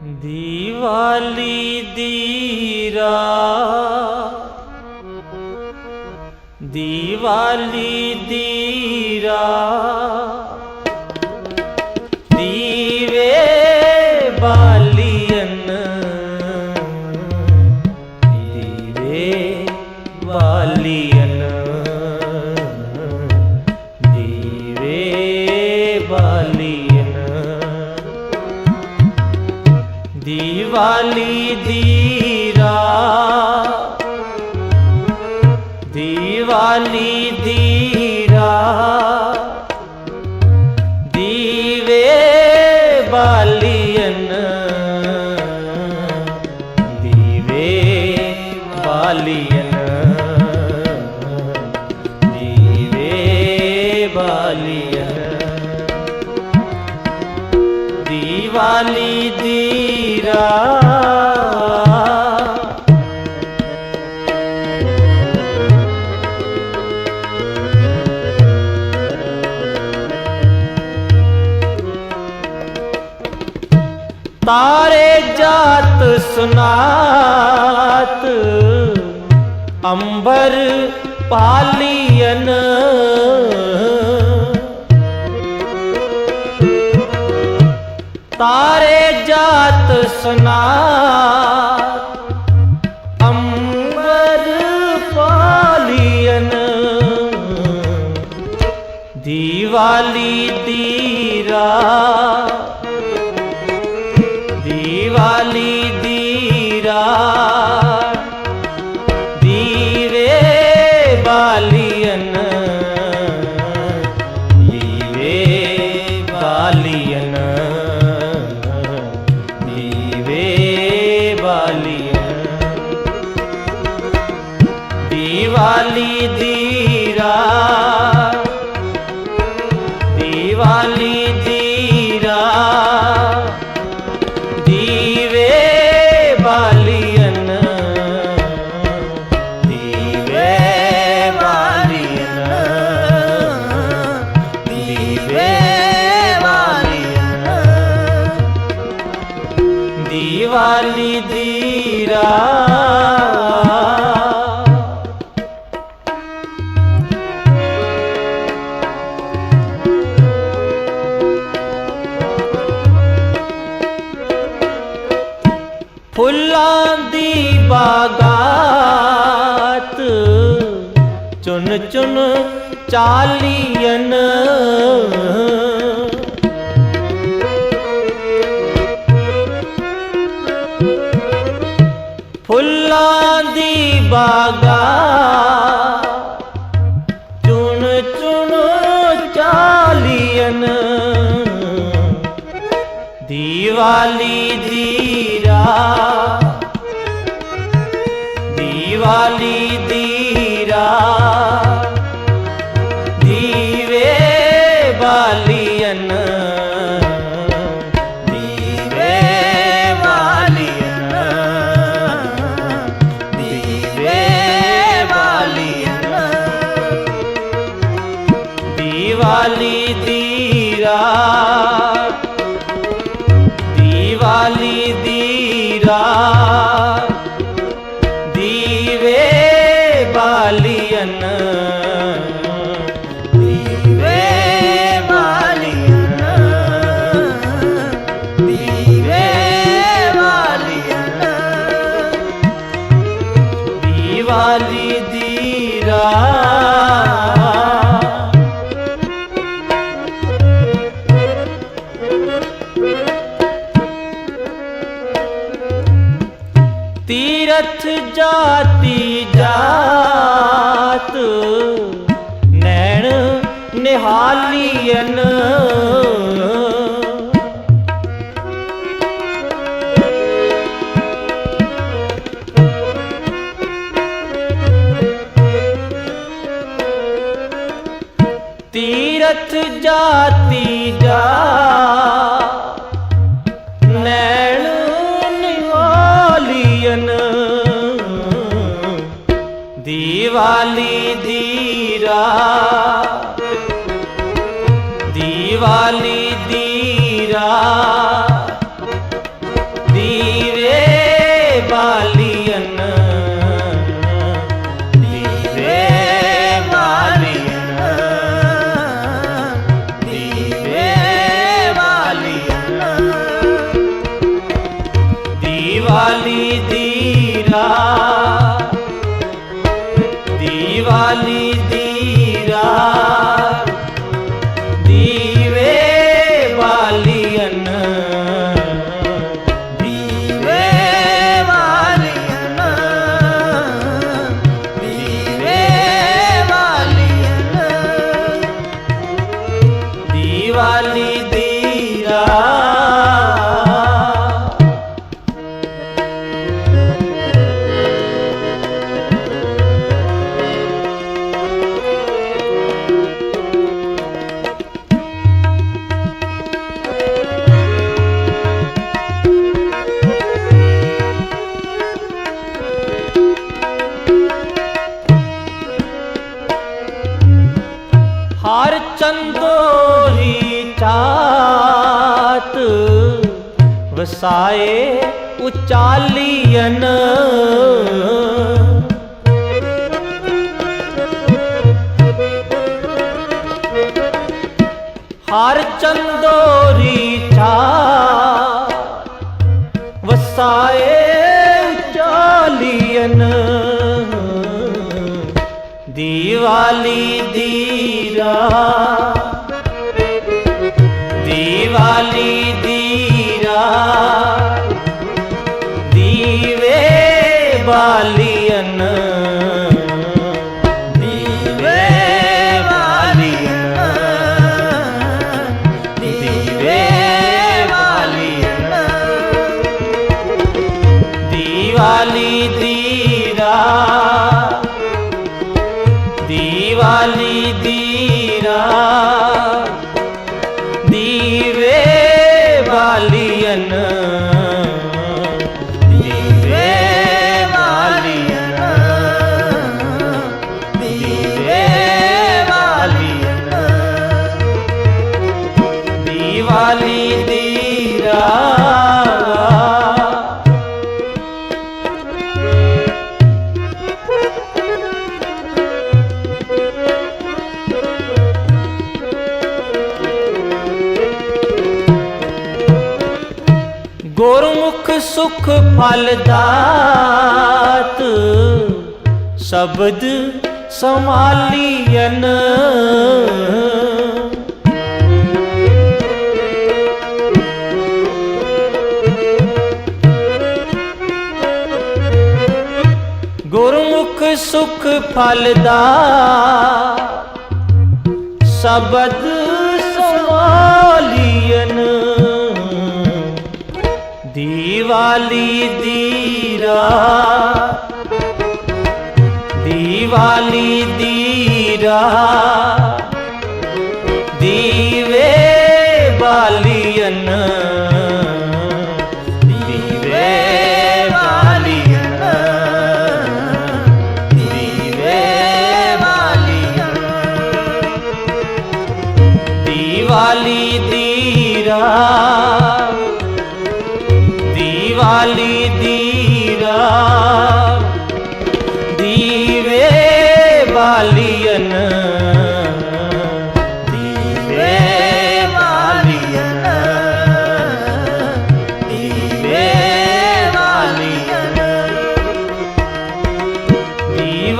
ਦੀਵਾਲੀ ਦੀ ਰਾਤ ਦੀਵਾਲੀ ਦੀ ਰਾਤ ਦੀਵੇ ਬਾਲੀਨ ਦੀਵੇ ਬਾਲੀਨ ਦੀਵੇ ਬਾਲੀਨ ਦੀਵਾਲੀ ਦੀ ਰਾਤ ਦੀਵਾਲੀ ਦੀ ਰਾਤ ਦੀਵੇ ਬਾਲੀਨ ਦੀਵੇ ਬਾਲੀਨ ਦੀਵੇ ਬਾਲੀਨ ਦੀਵਾਲੀ ਦੀ ਰਾਤ ਤਾਰੇ। ਜਾਤ ਸੁਨਾਤ ਅੰਬਰ ਪਾਲੀਨ ਤਾਰੇ ਜਾਤ ਸੁਨਾਤ ਅੰਬਰ ਪਾਲੀਨ ਦੀਵਾਲੀ ਦੀ ਰਾਤ ਦੀਵਾਲੀ ਦੀ ਰਾਤ। ਫੁੱਲਾਂ ਦੀ ਬਾਗਾਤ ਚੁਨ ਚੁਨ ਚਾਲੀਆਂ ਫੁੱਲਾਂ ਦੀ ਬਾਗਾ। ਚੁਣ ਚੁਣ ਚਾਲੀਆਂ ਦੀਵਾਲੀ ਦੀ ਦੀਵਾਲੀ ਦੀ ਰਾਤ ਦੀਵਾਲੀ ਦੀ ਰਾਤ ਦੀਵੇ ਬਾਲੀਨ ਦੀਵੇ ਬਾਲੀਨ ਦੀਵੇ ਬਾਲੀਨ ਜਾਤੀ ਜਾਤ। ਨੈਣ ਨਿਹਾਲੀਨ ਤੀਰਥ ਜਾਤੀ ਜਾ ਦੀ ਹਰ ਚੰਦੋਰੀ ਚਾਤ ਵਸਾਏ ਉਚਾਲੀਅਨ। ਹਰ ਚੰਦੋਰੀ ਚਾਤ ਵਸਾਏ ਉਚਾਲੀਅਨ। ਦੀਵਾਲੀ ਦੀ ਰਾਤ ਦੀਵਾਲੀ ਗੁਰਮੁਖ ਸੁਖ ਫਲਦਾਤ ਸ਼ਬਦ ਸਮਾਲੀਅਨ ਗੁਰਮੁਖ ਸੁਖ ਫਲਦਾ ਸ਼ਬਦ ਸਮਾਲੀਅਨ ਦੀਵਾਲੀ ਦੀ ਰਾਤ ਦੀਵਾਲੀ ਦੀ ਰਾਤ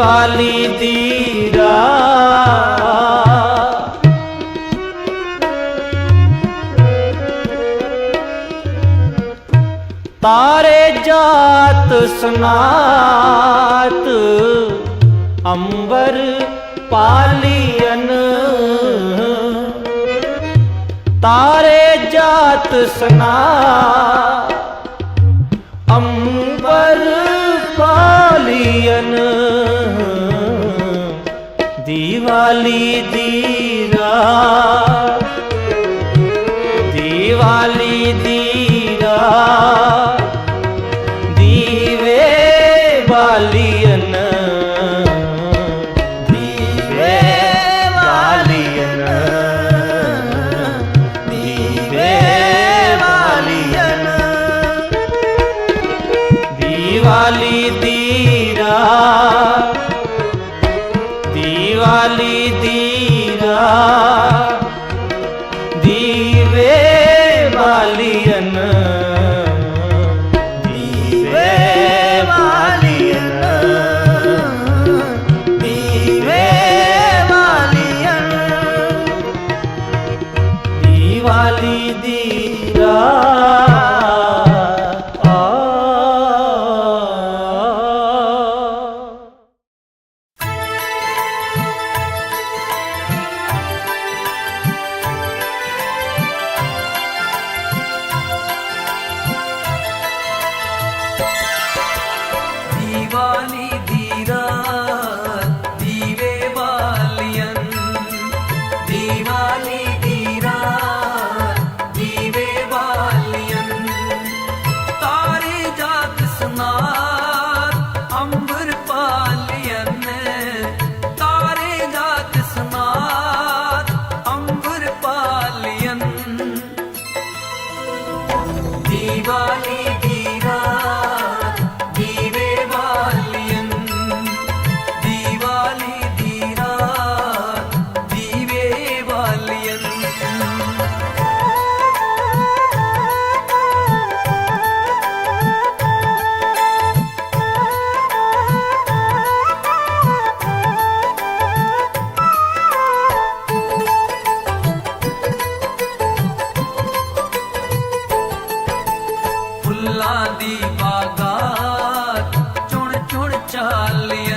ਦੀਵਾਲੀ ਦੀ ਰਾਤ। ਤਾਰੇ ਜਾਤ ਸਨਾਤ ਅੰਬਰ ਪਾਲੀਅਨ। ਤਾਰੇ ਜਾਤ ਸਨਾਤ ਅੰਬਰ ਪਾਲੀਅਨ। ਦੀਵਾਲੀ ਦੀ ਰਾਤ ਦੀਵਾਲੀ ਦੀ ਰਾਤ ਦੀਵੇ ਵਾਲੀ ਚੁਣ